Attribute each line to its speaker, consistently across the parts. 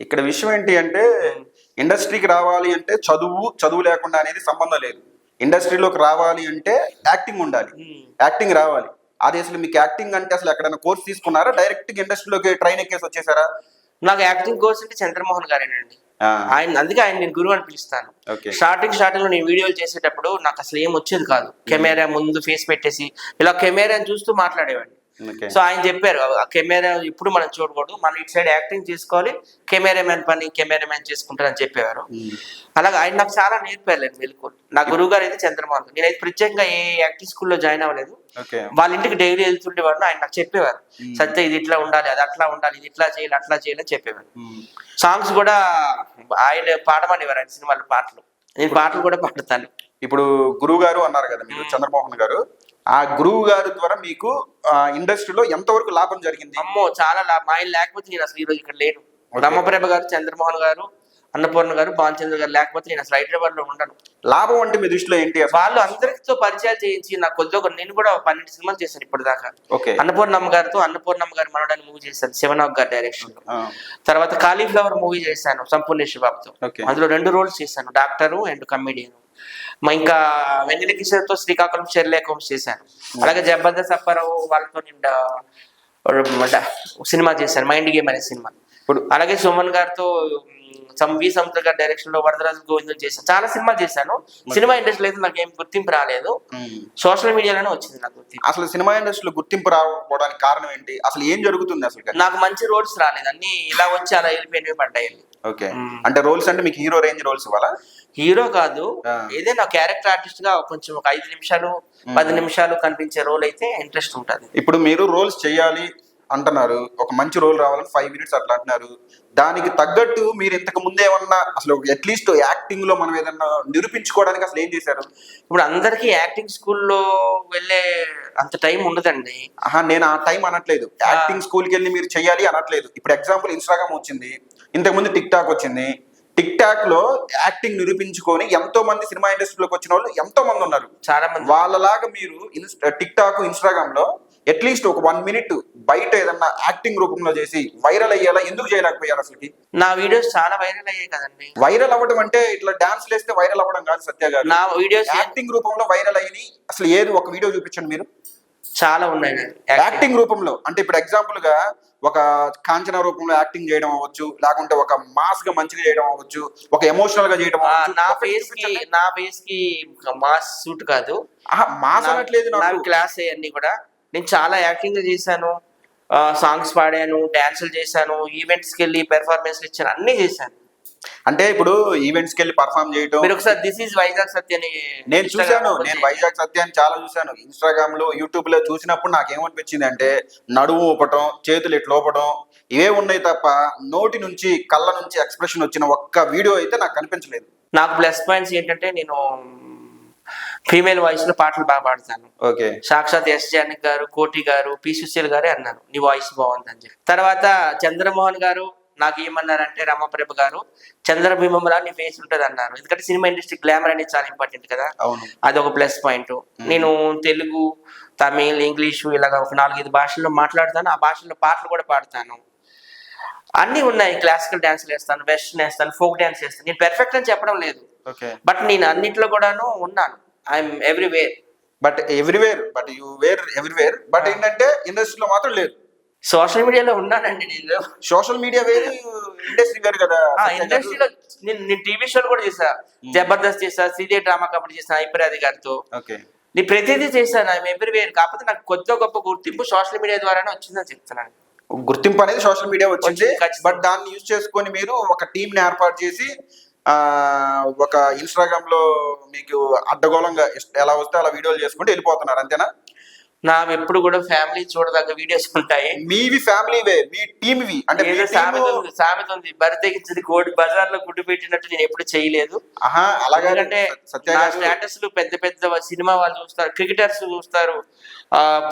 Speaker 1: ఇక్కడ విషయం ఏంటి అంటే ఇండస్ట్రీకి రావాలి అంటే చదువు చదువు లేకుండా అనేది సంబంధం లేదు. ఇండస్ట్రీలోకి రావాలి అంటే యాక్టింగ్ ఉండాలి. యాక్టింగ్ రావాలి. అది అసలు మీకు యాక్టింగ్ అంటే అసలు ఎక్కడైనా కోర్స్ తీసుకున్నారా? డైరెక్ట్గా ఇండస్ట్రీలోకి ట్రైన్ ఎక్కేసి వచ్చేసారా?
Speaker 2: నాకు యాక్టింగ్ కోర్స్ అంటే చంద్రమోహన్ గారేనండి. ఆయన అందుకే ఆయన నేను గురువు అని పిలుస్తాను.
Speaker 1: ఓకే.
Speaker 2: స్టార్టింగ్ స్టార్టింగ్లో నేను వీడియోలు చేసేటప్పుడు నాకు అసలు ఏం వచ్చేది కాదు. కెమెరా ముందు ఫేస్ పెట్టేసి ఇలా కెమెరాని చూస్తూ మాట్లాడేవాడిని. సో ఆయన చెప్పారు కెమెరా ఇప్పుడు మనం చూడకూడదు మనం ఇటు సైడ్ యాక్టింగ్ చేసుకోవాలి కెమెరామెన్ పని కెమెరామెన్ చేసుకుంటారని చెప్పేవారు. అలాగే ఆయన నాకు చాలా నేర్పారు మెలకు నా గురువు గారు అయితే చంద్రమోహన్. నేనైతే ప్రత్యేకంగా ఏ యాక్టింగ్ స్కూల్లో జాయిన్ అవ్వలేదు. వాళ్ళ ఇంటికి డైలీ వెళ్తుండేవాడు ఆయన నాకు చెప్పేవారు. సత్య ఇది ఇట్లా ఉండాలి అది అట్లా ఉండాలి ఇది ఇట్లా చేయాలి అట్లా చేయాలి అని చెప్పేవారు. సాంగ్స్ కూడా ఆయన పాడమనేవారు ఆయన సినిమాలో పాటలు. నేను పాటలు కూడా పాడతాను.
Speaker 1: ఇప్పుడు గురువు గారు అన్నారు కదా మీరు చంద్రమోహన్ గారు. ఆ గురువు గారి ద్వారా మీకు ఇండస్ట్రీలో ఎంతవరకు లాభం జరిగింది?
Speaker 2: అమ్మో చాలా లా- మా ఆయన లేకపోతే నేను అసలు ఈరోజు ఇక్కడ లేను. రమ్మప్రభ గారు చంద్రమోహన్ గారు అన్నపూర్ణ గారు భానుచంద్ర గారు లేకపోతే నేను అసలు హైదరాబాద్లో ఉండను.
Speaker 1: లాభం అంటే మీ దృష్టిలో ఏంటి
Speaker 2: వాళ్ళు అందరితో పరిచయాలు చేయించి నాకు కొద్దిగా నేను కూడా పన్నెండు సినిమాలు చేశాను ఇప్పటిదాకా.
Speaker 1: ఓకే.
Speaker 2: అన్నపూర్ణమ్మ గారితో అన్నపూర్ణమ్మ గారి మనవడాన్ని మూవీ చేశాను శివనాగ్ గారి డైరెక్షన్. లో తర్వాత కాలీఫ్లవర్ మూవీ చేశాను సంపూర్ణేశ్వర బాబుతో. అందులో రెండు రోల్స్ చేశాను డాక్టరు అండ్ కమెడియన్. మా ఇంకా వెన్నెల కిషోర్తో శ్రీకాకుళం షెర్లేఖం చేశాను. అలాగే జబర్దస్త్ అప్పారావు వాళ్ళతో నిండా సినిమా చేశాను మైండ్ గేమ్ అనే సినిమా.
Speaker 1: ఇప్పుడు
Speaker 2: అలాగే సుమన్ గారితో వి సముద్ర గారి డైరెక్షన్లో వరదరాజు గోవిందం చేశాను. చాలా సినిమాలు చేశాను. సినిమా ఇండస్ట్రీలో అయితే నాకు ఏం గుర్తింపు రాలేదు. సోషల్ మీడియాలోనే వచ్చింది నాకు గుర్తింపు.
Speaker 1: అసలు సినిమా ఇండస్ట్రీలో గుర్తింపు రాకపోవడానికి కారణం ఏంటి? అసలు ఏం జరుగుతుంది అసలు
Speaker 2: నాకు మంచి రోల్స్ రాలేదు. అన్ని ఇలా వచ్చి అలా వెళ్ళిపోయినవి పడ్డాయి.
Speaker 1: ఓకే. అంటే రోల్స్ అంటే మీకు హీరో రేంజ్ రోల్స్ ఇవ్వాలా?
Speaker 2: హీరో కాదు. ఏదైనా క్యారెక్టర్ ఆర్టిస్ట్గా కొంచెం ఒక ఐదు నిమిషాలు పది నిమిషాలు కనిపించే రోల్ అయితే ఇంట్రెస్ట్ ఉంటుంది.
Speaker 1: ఇప్పుడు మీరు రోల్స్ చేయాలి అంటున్నారు. ఒక మంచి రోల్ రావాలని ఫైవ్ మినిట్స్ అట్లా అంటున్నారు. దానికి తగ్గట్టు మీరు ఇంతకు ముందు ఏమన్నా అసలు అట్లీస్ట్ యాక్టింగ్లో మనం ఏదన్నా నిరూపించుకోవడానికి అసలు ఏం చేశారు?
Speaker 2: ఇప్పుడు అందరికీ యాక్టింగ్ స్కూల్లో వెళ్ళే అంత టైం ఉండదండి.
Speaker 1: ఆహా నేను ఆ టైం అనట్లేదు. యాక్టింగ్ స్కూల్కి వెళ్ళి మీరు చేయాలి అనట్లేదు. ఇప్పుడు ఎగ్జాంపుల్ ఇన్స్టాగ్రామ్ వచ్చింది. ఇంతకు ముందు టిక్ టాక్ వచ్చింది. టిక్ టాక్లో యాక్టింగ్ నిరూపించుకొని ఎంతో మంది సినిమా ఇండస్ట్రీలోకి వచ్చిన వాళ్ళు ఎంతో మంది ఉన్నారు.
Speaker 2: చాలా మంది.
Speaker 1: వాళ్ళలాగా మీరు టిక్ టాక్ ఇన్స్టాగ్రామ్లో అట్లీస్ట్ ఒక వన్ మినిట్ బయట ఏదన్నా యాక్టింగ్ రూపంలో చేసి వైరల్ అయ్యేలా ఎందుకు చేయలేకపోయారు అసలుకి?
Speaker 2: నా వీడియోస్ చాలా వైరల్ అయ్యాయి కదండి.
Speaker 1: వైరల్ అవ్వడం అంటే ఇట్లా డాన్స్ వేస్తే వైరల్ అవ్వడం కాదు సత్య గారు.
Speaker 2: నా వీడియోస్
Speaker 1: యాక్టింగ్ రూపంలో వైరల్ అయ్యి అసలు ఏది ఒక వీడియో చూపించండి మీరు.
Speaker 2: చాలా ఉన్నాయి.
Speaker 1: యాక్టింగ్ రూపంలో. అంటే ఇప్పుడు ఎగ్జాంపుల్గా ఒక కాంచన రూపంలో యాక్టింగ్ చేయడం అవ్వచ్చు లేకుంటే ఒక మాస్గా మంచిగా చేయడం అవ్వచ్చు ఒక ఎమోషనల్గా చేయడం
Speaker 2: నా
Speaker 1: ఫేస్కి.
Speaker 2: నా ఫేస్కి మాస్ సూట్ కాదు.
Speaker 1: మాస్ అనట్లేదు
Speaker 2: నా క్లాస్ అన్ని కూడా. నేను చాలా యాక్టింగ్ చేశాను. సాంగ్స్ పాడాను డాన్సులు చేశాను ఈవెంట్స్కి వెళ్ళి పెర్ఫార్మెన్స్ ఇచ్చాను అన్ని చేశాను.
Speaker 1: అంటే ఇప్పుడు ఈవెంట్స్కి వెళ్ళి పర్ఫామ్ చేయడం
Speaker 2: మీరు ఒకసారి దిస్ ఈజ్ వైజాగ్ సత్య అని
Speaker 1: నేను చూశాను నేను. వైజాగ్ సత్యాన్ని చాలా చూశాను. ఇన్స్టాగ్రామ్లో యూట్యూబ్లో చూసినప్పుడు నాకు ఏమనిపించింది అంటే నడుము ఊపటం చేతులు ఇట్లా ఊపటం ఇవే ఉన్నాయి తప్ప నోటి నుంచి కళ్ళ నుంచి ఎక్స్ప్రెషన్ వచ్చిన ఒక్క వీడియో అయితే నాకు కనిపించలేదు.
Speaker 2: నాకు ప్లస్ పాయింట్స్ ఏంటంటే నేను ఫీమేల్ వాయిస్లో పాటలు బాగా పాడతాను.
Speaker 1: ఓకే.
Speaker 2: సాక్షాత్ ఎస్ జానక్ గారు కోటి గారు పి సుశీల్ గారే అన్నారు. నీ వాయిస్ బాగుందని చెప్పి. తర్వాత చంద్రమోహన్ గారు నాకు ఏమన్నారంటే రమప్రభ గారు చంద్రబింబంలా నీ ఫేస్ ఉంటుంది అన్నారు ఎందుకంటే సినిమా ఇండస్ట్రీ గ్లామర్ అనేది చాలా ఇంపార్టెంట్ కదా. అది ఒక ప్లస్ పాయింట్ నేను తెలుగు తమిళ్ ఇంగ్లీషు ఇలాగ ఒక నాలుగైదు భాషల్లో మాట్లాడతాను. ఆ భాషల్లో పాటలు కూడా పాడతాను. అన్నీ ఉన్నాయి. క్లాసికల్ డాన్స్లు వేస్తాను వెస్టర్న్ వేస్తాను ఫోక్ డాన్స్ వేస్తాను. నేను పెర్ఫెక్ట్ అని చెప్పడం లేదు. బట్ నేను అన్నిట్లో కూడాను ఉన్నాను. I'm everywhere
Speaker 1: but everywhere but you where everywhere but ఏంటంటే ఇండస్ట్రీలో మాత్రం లేదు.
Speaker 2: సోషల్ మీడియాలో ఉన్నానండి నేను.
Speaker 1: సోషల్ మీడియా వేరు ఇండస్ట్రీ వేరు కదా.
Speaker 2: ఇండస్ట్రీలో నేను నేను టీవీ షోలు కూడా చేసా జబర్దస్త్ చేసా శ్రీదేవి డ్రామా కంపెనీ చేసా ఐపరాది గారితో
Speaker 1: ఓకే.
Speaker 2: నేను ప్రతిదీ చేశాను ఐఎమ్ ఎవ్రీవేర్. కాకపోతే నాకు కొద్ది గొప్ప గుర్తింపు సోషల్ మీడియా ద్వారానే వచ్చిందని చెప్తున్నాను.
Speaker 1: గుర్తింపు అనేది సోషల్ మీడియా వచ్చింది. బట్ దాన్ని యూజ్ చేసుకొని మీరు ఒక టీం ని ఏర్పాటు చేసి ఆ ఒక ఇన్స్టాగ్రామ్లో మీకు అడ్డగోళంగా ఎలా వస్తే అలా వీడియోలు చేసుకుంటూ వెళ్ళిపోతున్నారు అంతేనా?
Speaker 2: నా ఎప్పుడు కూడా ఫ్యామిలీ చూడదగ్గ వీడియోస్ ఉంటాయి.
Speaker 1: మీవి ఫ్యామిలీవే మీ టీమ్వి. అంటే మీ
Speaker 2: ఏదో సామెత ఉంది సామెత ఉంది బరితెగించింది కోడి బజార్లో గుడ్డు పెట్టినట్టు నేను ఎప్పుడు చేయలేదు.
Speaker 1: అలాగే
Speaker 2: నా స్టేటస్ పెద్ద పెద్ద సినిమా వాళ్ళు చూస్తారు క్రికెటర్స్ చూస్తారు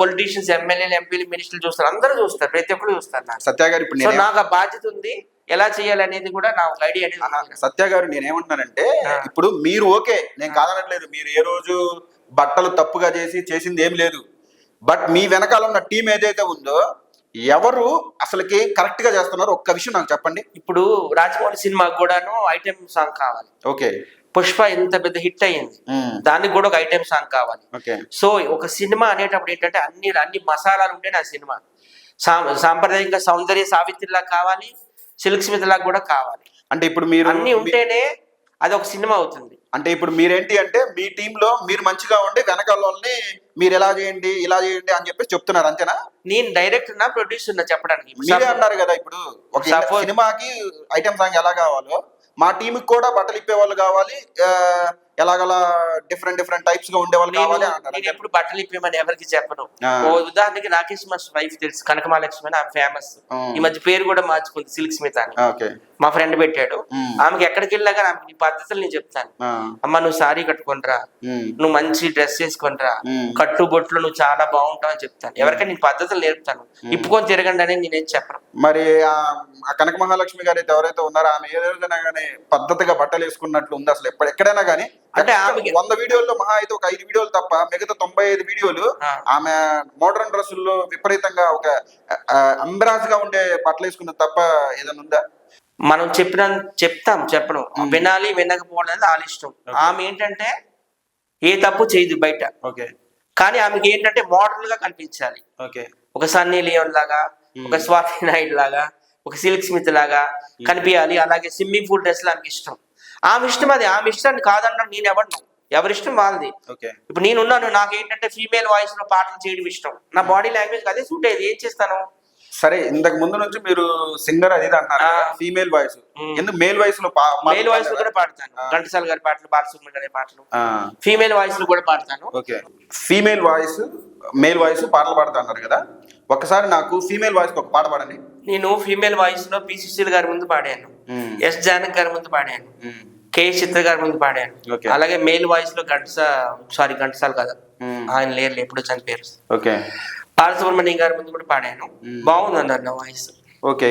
Speaker 2: పొలిటీషియన్స్ ఎమ్మెల్యేలు ఎంపీలు మినిస్టర్లు చూస్తారు అందరూ చూస్తారు ప్రతి ఒక్కరు చూస్తారు
Speaker 1: సత్య గారు ఇప్పుడు
Speaker 2: నాకు ఆ బాధ్యత ఉంది ఎలా చేయాలి అనేది కూడా నా ఒక ఐడియా అనేది.
Speaker 1: సత్య గారు నేనేమంటున్నానంటే. ఇప్పుడు మీరు ఓకే నేను కాదనట్లేదు మీరు ఏ రోజు బట్టలు తప్పుగా చేసి చేసింది ఏం లేదు. బట్ మీ వెనకాల ఉన్న టీం ఏదైతే ఉందో ఎవరు అసలుకి కరెక్ట్గా చేస్తున్నారు ఒక్క విషయం నాకు చెప్పండి.
Speaker 2: ఇప్పుడు రాజమౌళి సినిమాకి కూడాను ఐటెం సాంగ్ కావాలి.
Speaker 1: ఓకే.
Speaker 2: పుష్ప ఎంత పెద్ద హిట్ అయ్యింది. దానికి కూడా ఒక ఐటెం సాంగ్ కావాలి.
Speaker 1: ఓకే.
Speaker 2: సో ఒక సినిమా అనేటప్పుడు ఏంటంటే అన్ని అన్ని మసాలాలు ఉంటే నా సినిమా. సా- సాంప్రదాయక సౌందర్య సావిత్రిలా కావాలి సిల్క్ స్మిత్ లాగా కూడా కావాలి.
Speaker 1: అంటే ఇప్పుడు మీరు
Speaker 2: అన్ని ఉంటేనే అది ఒక సినిమా అవుతుంది.
Speaker 1: అంటే ఇప్పుడు మీరేంటి అంటే మీ టీమ్లో మీరు మంచిగా ఉండి వెనకాల వాళ్ళని మీరు ఎలా చేయండి ఇలా చేయండి అని చెప్పేసి చెప్తున్నారు అంతేనా?
Speaker 2: నేను డైరెక్టర్ నా ప్రొడ్యూసర్ చెప్పడానికి.
Speaker 1: మీరే అన్నారు కదా ఇప్పుడు ఒక సినిమాకి ఐటమ్ సాంగ్ ఎలా కావాలో మా టీమ్ కూడా బట్టలు ఇప్పే వాళ్ళు కావాలి ఎలాగలా డిఫరెంట్ డిఫరెంట్ టైప్స్గా ఉండే వాళ్ళు కావాలి
Speaker 2: నేను ఎప్పుడు బట్టలు ఇప్పమని ఎవరికి చెప్పను. ఉదాహరణకి రాకేష్ మాస్టర్ వైఫ్ తెలుసు కనకమాలక్ష్మి అని ఆమె ఫేమస్. ఈ మధ్య పేరు కూడా మార్చుకుంది సిల్క్ స్మిత్ అని. మా ఫ్రెండ్ పెట్టాడు. ఆమెకి ఎక్కడికి ఆమెకి నీ పద్ధతులు నేను చెప్తాను. అమ్మ నువ్వు సారీ కట్టుకుంటరా నువ్వు మంచి డ్రెస్ చేసుకుంటరా
Speaker 1: ఉమ్.
Speaker 2: కట్టు బొట్లు నువ్వు చాలా బాగుంటావు అని చెప్తాను. ఎవరికైనా నేను పద్ధతులు నేర్పుతాను. ఇప్పుకొని తిరగండి అని నేనేం చెప్పను.
Speaker 1: మరి కనక మహాలక్ష్మి గారు అయితే ఎవరైతే ఉన్నారో ఆమె ఏదైనా కానీ పద్ధతిగా బట్టలు వేసుకున్నట్లు ఉంది అసలు ఎప్పుడు ఎక్కడైనా కానీ
Speaker 2: అంటే ఆమెకి-
Speaker 1: వంద వీడియోల్లో మహా అయితే ఒక ఐదు వీడియోలు తప్ప మిగతా తొంభై ఐదు వీడియోలు. ఆమె మోడర్న్ డ్రెస్సుల్లో విపరీతంగా ఒక అంబరాజ్గా ఉండే బట్టలు వేసుకున్నది తప్ప ఏదైనా ఉందా?
Speaker 2: మనం చెప్పిన చెప్తాం చెప్పడం వినాలి వినకపోవడం అనేది వాళ్ళ ఇష్టం ఆమె ఏంటంటే ఏ తప్పు చేయదు బయట.
Speaker 1: ఓకే.
Speaker 2: కానీ ఆమెకి ఏంటంటే మోడర్న్గా కనిపించాలి.
Speaker 1: ఓకే.
Speaker 2: ఒక సన్నీ లియోన్ లాగా ఒక స్వాతి నాయుడు లాగా ఒక సిల్క్ స్మిత్ లాగా కనిపించాలి అలాగే స్విమ్మింగ్ పూల్ డ్రెస్ ఆమెకి ఇష్టం. ఆమె ఇష్టం అది. ఆమె ఇష్టాన్ని కాదన్నా నేను ఎవరిను? ఎవరిష్టం వాళ్ళది.
Speaker 1: ఓకే.
Speaker 2: ఇప్పుడు నేనున్నాను నాకు ఏంటంటే ఫీమేల్ వాయిస్లో పాటలు చేయడం ఇష్టం. నా బాడీ లాంగ్వేజ్ అదే సూట్ అయ్యేది. ఏం చేస్తాను?
Speaker 1: సరే ఇంతకు ముందు నుంచి మీరు సింగర్ అది. Female voice. ఎందుకు మేల్ వాయిస్లో
Speaker 2: మేల్ వాయిస్లో కూడా పాడతాను. ఘంటసాల గారి పాటలు బాలసుబ్రహ్మణ్యం గారి పాటలు. ఫీమేల్ వాయిస్లో కూడా పాడతాను.
Speaker 1: Okay. Female voice male voice పాటలు పాడుతా అన్నారు కదా. ఒకసారి నాకు ఫీమేల్ వాయిస్ ఒక పాట పాడండి.
Speaker 2: నేను ఫీమేల్ వాయిస్లో పి సుశీల్ గారి ముందు పాడాను. ఎస్ జానక్ గారి ముందు పాడాను. కే చిత్ర గారి ముందు పాడాను. అలాగే మేల్ వాయిస్లో ఘంటసా సారీ ఘంటసాల కదా.
Speaker 1: మ్మ్.
Speaker 2: ఆయన లేరు ఎప్పుడు చనిపోయారు.
Speaker 1: ఓకే
Speaker 2: బాలసుబ్రహ్మణ్యం గారి ముందు కూడా పాడాను.
Speaker 1: మ్మ్.
Speaker 2: బాగుంది అన్నారు నా వాయిస్
Speaker 1: ఓకే